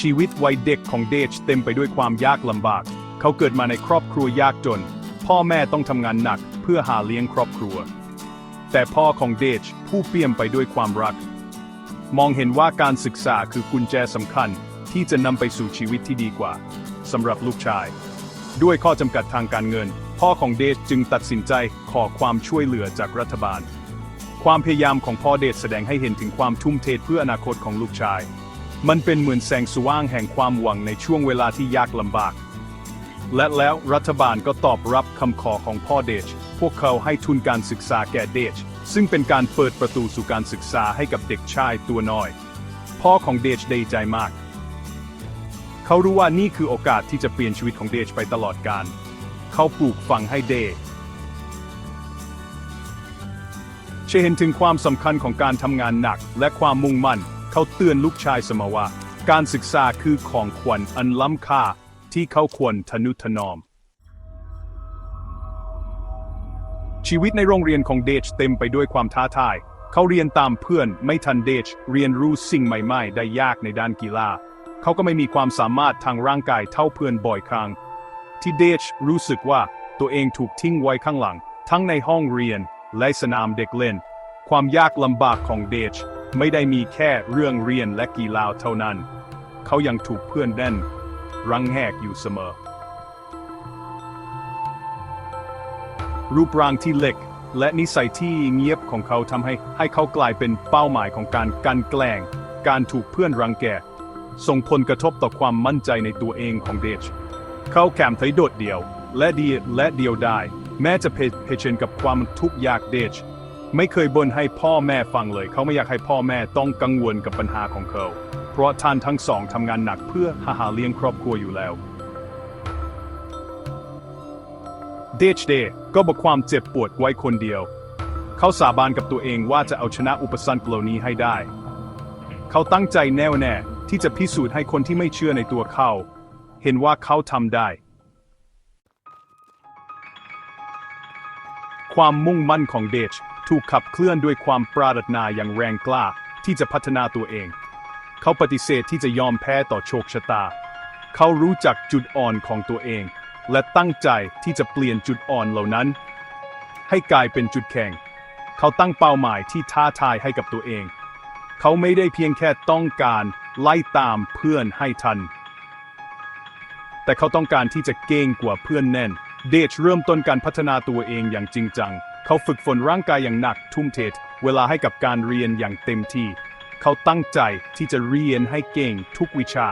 ชีวิตวัยเด็กของเดชเต็มไปด้วยความยากลำบาก เขาเกิดมาในครอบครัวยากจน พ่อแม่ต้องทำงานหนักเพื่อหาเลี้ยงครอบครัว แต่พ่อของเดชผู้เปี่ยมไปด้วยความรัก มองเห็นว่าการศึกษาคือกุญแจสำคัญที่จะนำไปสู่ชีวิตที่ดีกว่าสำหรับลูกชาย ด้วยข้อจำกัดทางการเงิน พ่อของเดชจึงตัดสินใจขอความช่วยเหลือจากรัฐบาล ความพยายามของพ่อเดชแสดงให้เห็นถึงความทุ่มเทเพื่ออนาคตของลูกชาย มันเป็นเหมือนแสงสว่างแห่งความหวังในช่วงเวลาที่ยากลำบาก และแล้วรัฐบาลก็ตอบรับคำขอของพ่อเดช พวกเขาให้ทุนการศึกษาแก่เดช ซึ่งเป็นการเปิดประตูสู่การศึกษาให้กับเด็กชายตัวน้อย พ่อของเดชดีใจมาก เขารู้ว่านี่คือโอกาสที่จะเปลี่ยนชีวิตของเดชไปตลอดกาล เขาปลูกฝังให้เดชเชเห็นถึงความสำคัญของการทำงานหนักและความมุ่งมั่น เขาเตือนลูกชายเสมอว่า การศึกษาคือของขวัญอันล้ำค่าที่เขาควรทนุถนอม ชีวิตในโรงเรียนของเดชเต็มไปด้วยความท้าทาย เขาเรียนตามเพื่อนไม่ทันเดช เรียนรู้สิ่งใหม่ ๆ ได้ยากในด้านกีฬา เขาก็ไม่มีความสามารถทางร่างกายเท่าเพื่อนบ่อยครั้ง ที่เดชรู้สึกว่าตัวเองถูกทิ้งไว้ข้างหลัง ทั้งในห้องเรียนและสนามเด็กเล่น ความยากลำบากของเดช ไม่ได้มีแค่เรื่องเรียนและกีฬาเท่านั้น เขายังถูกเพื่อนแน่น รังแหกอยู่เสมอ รูปร่างที่เล็กและนิสัยที่เงียบของเขาทำให้ให้เขากลายเป็นเป้าหมายของการกันแกล้ง การถูกเพื่อนรังแก ส่งผลกระทบต่อความมั่นใจในตัวเองของเดช เขาแคมไทยโดดเดี่ยว และดีและเดียวได้แม้จะเผชิญกับความทุกข์ยากเดช ไม่เคยบ่นให้พ่อแม่ฟังเลย เขาไม่อยากให้พ่อแม่ต้องกังวลกับปัญหาของเขา เพราะท่านทั้งสองทำงานหนักเพื่อหาหาเลี้ยงครอบครัวอยู่แล้วเดชเดก็บอกความเจ็บปวดไว้คนเดียว เขาสาบานกับตัวเองว่าจะเอาชนะอุปสรรคเหล่านี้ให้ได้ เขาตั้งใจแน่วแน่ที่จะพิสูจน์ให้คนที่ไม่เชื่อในตัวเขา เห็นว่าเขาทำได้ ความมุ่งมั่นของเดช ถูกขับเคลื่อนด้วยความปรารถนาอย่างแรงกล้าที่จะพัฒนาตัวเอง เขาปฏิเสธที่จะยอมแพ้ต่อโชคชะตา เขารู้จักจุดอ่อนของตัวเอง และตั้งใจที่จะเปลี่ยนจุดอ่อนเหล่านั้น ให้กลายเป็นจุดแข็ง เขาตั้งเป้าหมายที่ท้าทายให้กับตัวเอง เขาไม่ได้เพียงแค่ต้องการไล่ตามเพื่อนให้ทัน แต่เขาต้องการที่จะเก่งกว่าเพื่อนแน่น เดชเริ่มต้นการพัฒนาตัวเองอย่างจริงจัง เขาฝึกฝนร่างกายอย่างหนักทุ่มเทเวลาให้กับการเรียนอย่างเต็มที่ เขาตั้งใจที่จะเรียนให้เก่งทุกวิชา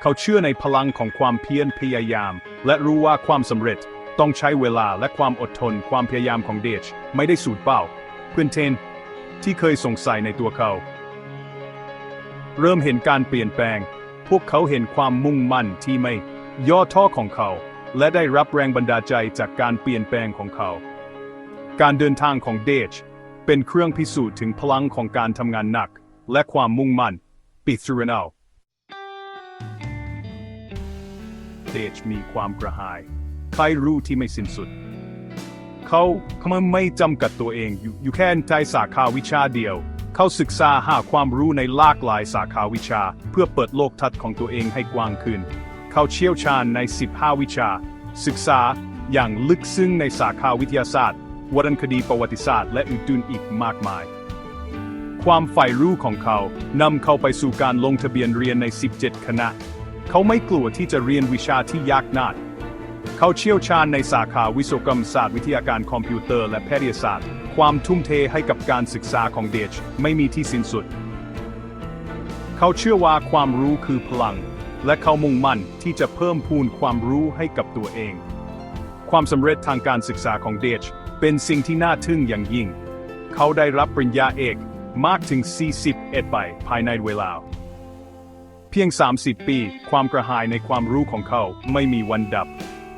เขาเชื่อในพลังของความเพียรพยายาม และรู้ว่าความสำเร็จต้องใช้เวลาและความอดทนความพยายามของเดชไม่ได้สูญเปล่า เพื่อนเทน ที่เคยสงสัยในตัวเขา เริ่มเห็นการเปลี่ยนแปลง พวกเขาเห็นความมุ่งมั่นที่ไม่ ย่อท้อของเขา และได้รับแรงบันดาลใจจากการเปลี่ยนแปลงของเขา การเดินทางของเดช เป็นเครื่องพิสูจน์ถึงพลังของการทำงานหนัก และความมุ่งมั่น ปิดสุรนเอาเดชมีความกระหาย ใครรู้ที่ไม่สิ้นสุด เขาเขาไม่จำกัดตัวเองอยู่อยู่แค่ในสาขาวิชาเดียว เขาศึกษาหาความรู้ในหลากหลายสาขาวิชา เพื่อเปิดโลกทัศน์ของตัวเองให้กว้างขึ้น เขาเชี่ยวชาญใน 15 วิชา ศึกษาอย่างลึกซึ้งในสาขาวิทยาศาสตร์ วรรณคดีประวัติศาสตร์และอื่นๆอีกมากมาย ความใฝ่รู้ของเขานำเขาไปสู่การลงทะเบียนเรียนใน 17 คณะ เขาไม่กลัวที่จะเรียนวิชาที่ยากนักเขาเชี่ยวชาญในสาขาวิศวกรรมศาสตร์วิทยาการคอมพิวเตอร์และแพทยศาสตร์ ความทุ่มเทให้กับการศึกษาของเดชไม่มีที่สิ้นสุด เขาเชื่อว่าความรู้คือพลัง และเขามุ่งมั่นที่จะเพิ่มพูนความรู้ให้กับตัวเอง ความสำเร็จทางการศึกษาของเดช เป็นสิ่งที่น่าทึ่งอย่างยิ่ง เขาได้รับปริญญาเอกมากถึง 41 ใบภายในเวลา เพียง 30 ปี ความกระหายในความรู้ของเขาไม่มีวันดับ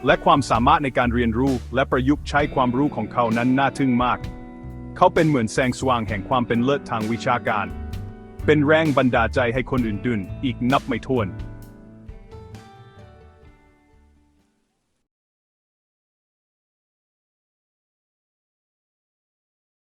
และความสามารถในการเรียนรู้และประยุกต์ใช้ความรู้ของเขานั้นน่าทึ่งมาก เขาเป็นเหมือนแสงสว่างแห่งความเป็นเลิศทางวิชาการ เป็นแรงบันดาลใจให้คนอื่นๆ อีกนับไม่ถ้วน